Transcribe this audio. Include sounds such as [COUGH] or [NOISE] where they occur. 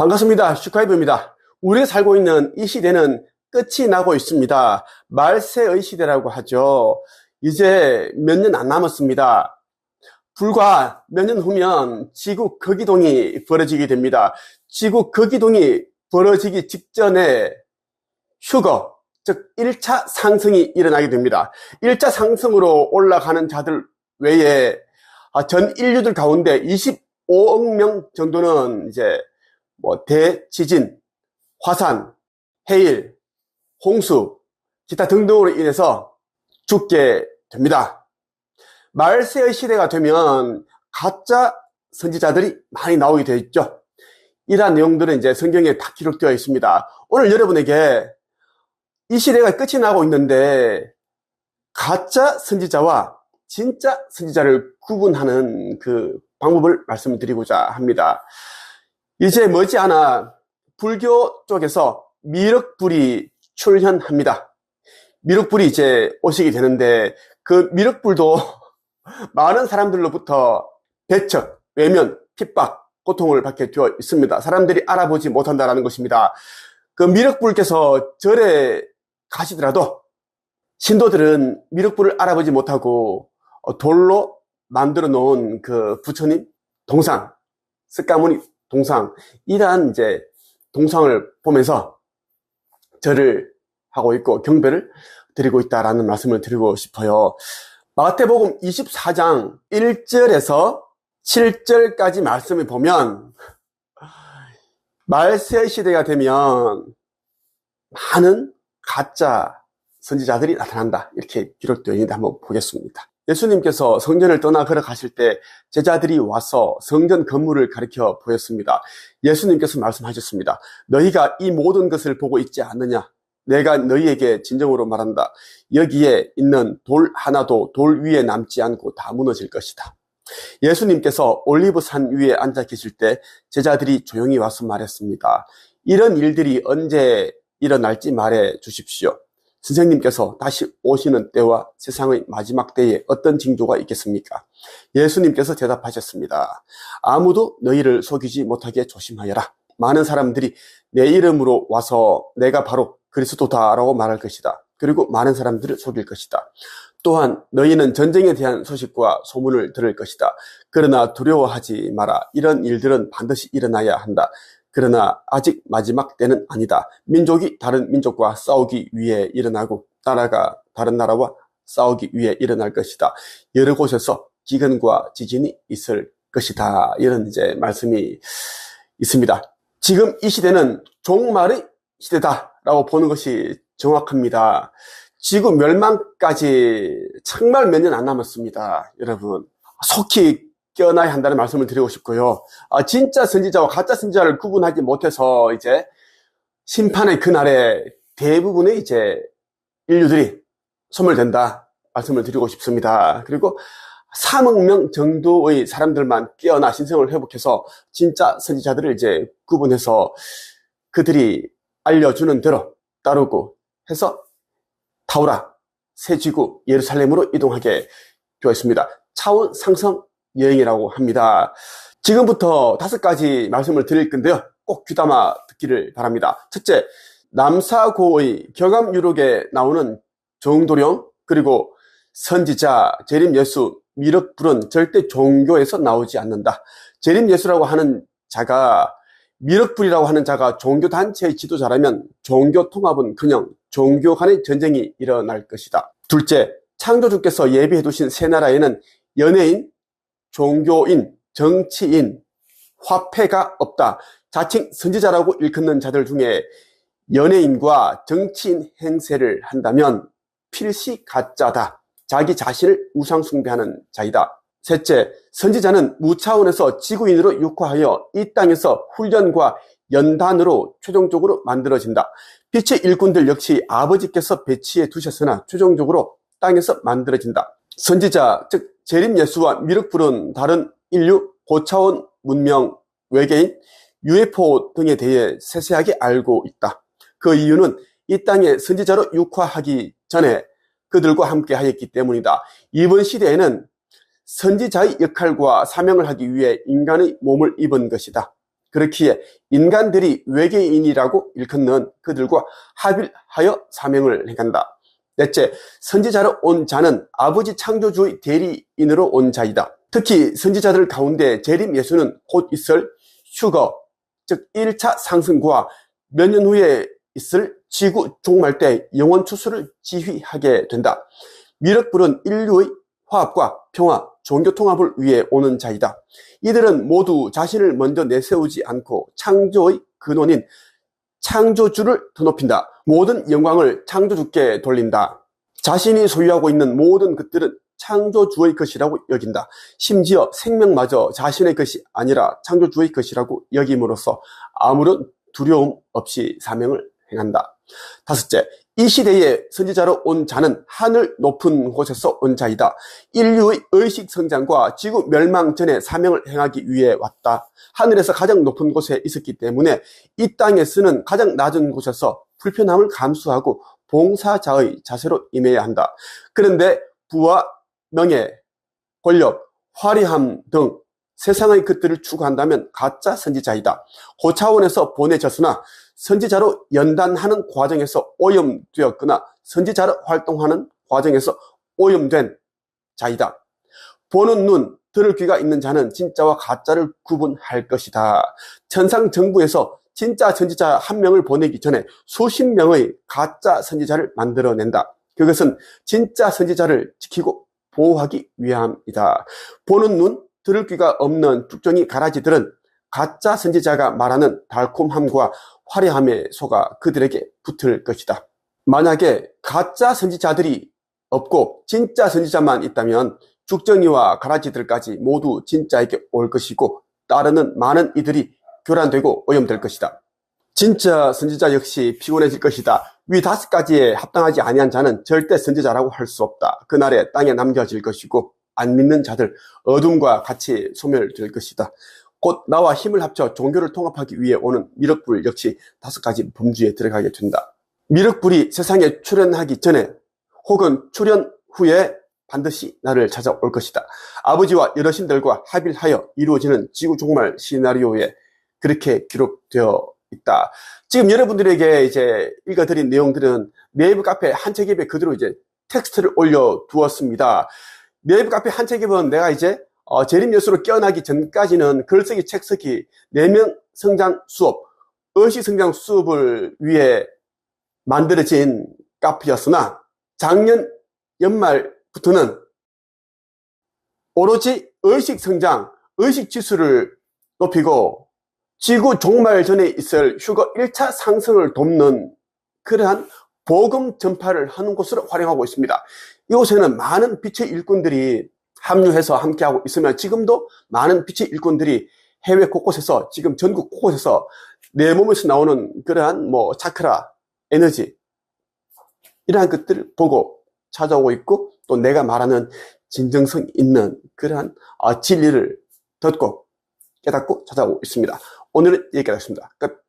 반갑습니다. 슈카이브입니다. 우리가 살고 있는 이 시대는 끝이 나고 있습니다. 말세의 시대라고 하죠. 이제 몇 년 안 남았습니다. 불과 몇 년 후면 지구 거기동이 벌어지게 됩니다. 지구 거기동이 벌어지기 직전에 휴거, 즉 1차 상승이 일어나게 됩니다. 1차 상승으로 올라가는 자들 외에 아, 전 인류들 가운데 25억 명 정도는 이제 뭐 대지진, 화산, 해일, 홍수, 기타 등등으로 인해서 죽게 됩니다. 말세의 시대가 되면 가짜 선지자들이 많이 나오게 되어 있죠. 이러한 내용들은 이제 성경에 다 기록되어 있습니다. 오늘 여러분에게 이 시대가 끝이 나고 있는데 가짜 선지자와 진짜 선지자를 구분하는 그 방법을 말씀드리고자 합니다. 이제 머지않아 불교 쪽에서 미륵불이 출현합니다. 미륵불이 이제 오시게 되는데 그 미륵불도 [LAUGHS] 많은 사람들로부터 배척, 외면, 핍박, 고통을 받게 되어 있습니다. 사람들이 알아보지 못한다는 것입니다. 그 미륵불께서 절에 가시더라도 신도들은 미륵불을 알아보지 못하고 돌로 만들어 놓은 그 부처님 동상, 스까무니 동상, 이러한 이제 동상을 보면서 절을 하고 있고 경배를 드리고 있다라는 말씀을 드리고 싶어요. 마태복음 24장 1절에서 7절까지 말씀을 보면 말세 시대가 되면 많은 가짜 선지자들이 나타난다. 이렇게 기록되어 있는데 한번 보겠습니다. 예수님께서 성전을 떠나 걸어가실 때 제자들이 와서 성전 건물을 가리켜 보였습니다. 예수님께서 말씀하셨습니다. 너희가 이 모든 것을 보고 있지 않느냐? 내가 너희에게 진정으로 말한다. 여기에 있는 돌 하나도 돌 위에 남지 않고 다 무너질 것이다. 예수님께서 올리브산 위에 앉아 계실 때 제자들이 조용히 와서 말했습니다. 이런 일들이 언제 일어날지 말해 주십시오. 선생님께서 다시 오시는 때와 세상의 마지막 때에 어떤 징조가 있겠습니까? 예수님께서 대답하셨습니다. 아무도 너희를 속이지 못하게 조심하여라. 많은 사람들이 내 이름으로 와서 내가 바로 그리스도다라고 말할 것이다. 그리고 많은 사람들을 속일 것이다. 또한 너희는 전쟁에 대한 소식과 소문을 들을 것이다. 그러나 두려워하지 마라. 이런 일들은 반드시 일어나야 한다. 그러나 아직 마지막 때는 아니다. 민족이 다른 민족과 싸우기 위해 일어나고 나라가 다른 나라와 싸우기 위해 일어날 것이다. 여러 곳에서 기근과 지진이 있을 것이다. 이런 이제 말씀이 있습니다. 지금 이 시대는 종말의 시대다라고 보는 것이 정확합니다. 지구 멸망까지 정말 몇 년 안 남았습니다. 여러분. 속히 깨어나야 한다는 말씀을 드리고 싶고요. 아, 진짜 선지자와 가짜 선지자를 구분하지 못해서 이제 심판의 그날에 대부분의 이제 인류들이 소멸된다 말씀을 드리고 싶습니다. 그리고 3억 명 정도의 사람들만 깨어나 신성을 회복해서 진짜 선지자들을 이제 구분해서 그들이 알려주는 대로 따르고 해서 타우라, 새 지구, 예루살렘으로 이동하게 되어 있습니다. 차원 상승 여행이라고 합니다. 지금부터 다섯 가지 말씀을 드릴 건데요. 꼭 귀담아 듣기를 바랍니다. 첫째, 남사고의 경암 유록에 나오는 정도령 그리고 선지자, 재림예수, 미륵불은 절대 종교에서 나오지 않는다. 재림예수라고 하는 자가 미륵불이라고 하는 자가 종교단체의 지도자라면 종교 통합은 그냥 종교 간의 전쟁이 일어날 것이다. 둘째, 창조주께서 예비해 두신 새 나라에는 연예인, 종교인, 정치인, 화폐가 없다. 자칭 선지자라고 일컫는 자들 중에 연예인과 정치인 행세를 한다면 필시 가짜다. 자기 자신을 우상숭배하는 자이다. 셋째, 선지자는 무차원에서 지구인으로 육화하여 이 땅에서 훈련과 연단으로 최종적으로 만들어진다. 빛의 일꾼들 역시 아버지께서 배치해 두셨으나 최종적으로 땅에서 만들어진다. 선지자, 즉 재림 예수와 미륵불은 다른 인류, 고차원 문명, 외계인, UFO 등에 대해 세세하게 알고 있다. 그 이유는 이 땅에 선지자로 육화하기 전에 그들과 함께 하였기 때문이다. 이번 시대에는 선지자의 역할과 사명을 하기 위해 인간의 몸을 입은 것이다. 그렇기에 인간들이 외계인이라고 일컫는 그들과 합일하여 사명을 행한다. 넷째, 선지자로 온 자는 아버지 창조주의 대리인으로 온 자이다. 특히 선지자들 가운데 재림 예수는 곧 있을 휴거, 즉 1차 상승과 몇 년 후에 있을 지구 종말 때 영원 추수를 지휘하게 된다. 미륵불은 인류의 화합과 평화, 종교 통합을 위해 오는 자이다. 이들은 모두 자신을 먼저 내세우지 않고 창조의 근원인 창조주를 더 높인다. 모든 영광을 창조주께 돌린다. 자신이 소유하고 있는 모든 것들은 창조주의 것이라고 여긴다. 심지어 생명마저 자신의 것이 아니라 창조주의 것이라고 여김으로써 아무런 두려움 없이 사명을 행한다. 다섯째, 이 시대에 선지자로 온 자는 하늘 높은 곳에서 온 자이다. 인류의 의식 성장과 지구 멸망 전에 사명을 행하기 위해 왔다. 하늘에서 가장 높은 곳에 있었기 때문에 이 땅에 쓰는 가장 낮은 곳에서 불편함을 감수하고 봉사자의 자세로 임해야 한다. 그런데 부와 명예, 권력, 화려함 등 세상의 것들을 추구한다면 가짜 선지자이다. 고차원에서 보내졌으나 선지자로 연단하는 과정에서 오염되었거나 선지자로 활동하는 과정에서 오염된 자이다. 보는 눈, 들을 귀가 있는 자는 진짜와 가짜를 구분할 것이다. 천상 정부에서 진짜 선지자 한 명을 보내기 전에 수십 명의 가짜 선지자를 만들어낸다. 그것은 진짜 선지자를 지키고 보호하기 위함이다. 보는 눈, 들을 귀가 없는 쭉정이 가라지들은 가짜 선지자가 말하는 달콤함과 화려함에 속아 그들에게 붙을 것이다. 만약에 가짜 선지자들이 없고 진짜 선지자만 있다면 죽정이와 가라지들까지 모두 진짜에게 올 것이고 따르는 많은 이들이 교란되고 오염될 것이다. 진짜 선지자 역시 피곤해질 것이다. 위 다섯 가지에 합당하지 아니한 자는 절대 선지자라고 할 수 없다. 그날에 땅에 남겨질 것이고 안 믿는 자들 어둠과 같이 소멸될 것이다. 곧 나와 힘을 합쳐 종교를 통합하기 위해 오는 미륵불 역시 다섯 가지 범주에 들어가게 된다. 미륵불이 세상에 출현하기 전에 혹은 출현 후에 반드시 나를 찾아올 것이다. 아버지와 여러 신들과 합일하여 이루어지는 지구 종말 시나리오에 그렇게 기록되어 있다. 지금 여러분들에게 이제 읽어드린 내용들은 네이버 카페 한책입에 그대로 이제 텍스트를 올려 두었습니다. 네이버 카페 한책입은 내가 이제 어, 재림 예수로 깨어나기 전까지는 글쓰기, 책쓰기, 내면 성장 수업, 의식 성장 수업을 위해 만들어진 카페였으나 작년 연말부터는 오로지 의식 성장, 의식 지수를 높이고 지구 종말 전에 있을 휴거 1차 상승을 돕는 그러한 복음 전파를 하는 곳으로 활용하고 있습니다. 이곳에는 많은 빛의 일꾼들이 합류해서 함께하고 있으면 지금도 많은 빛의 일꾼들이 해외 곳곳에서 지금 전국 곳곳에서 내 몸에서 나오는 그러한 뭐 차크라, 에너지 이러한 것들을 보고 찾아오고 있고 또 내가 말하는 진정성 있는 그러한 아, 진리를 듣고 깨닫고 찾아오고 있습니다. 오늘은 여기까지 하겠습니다. 끝.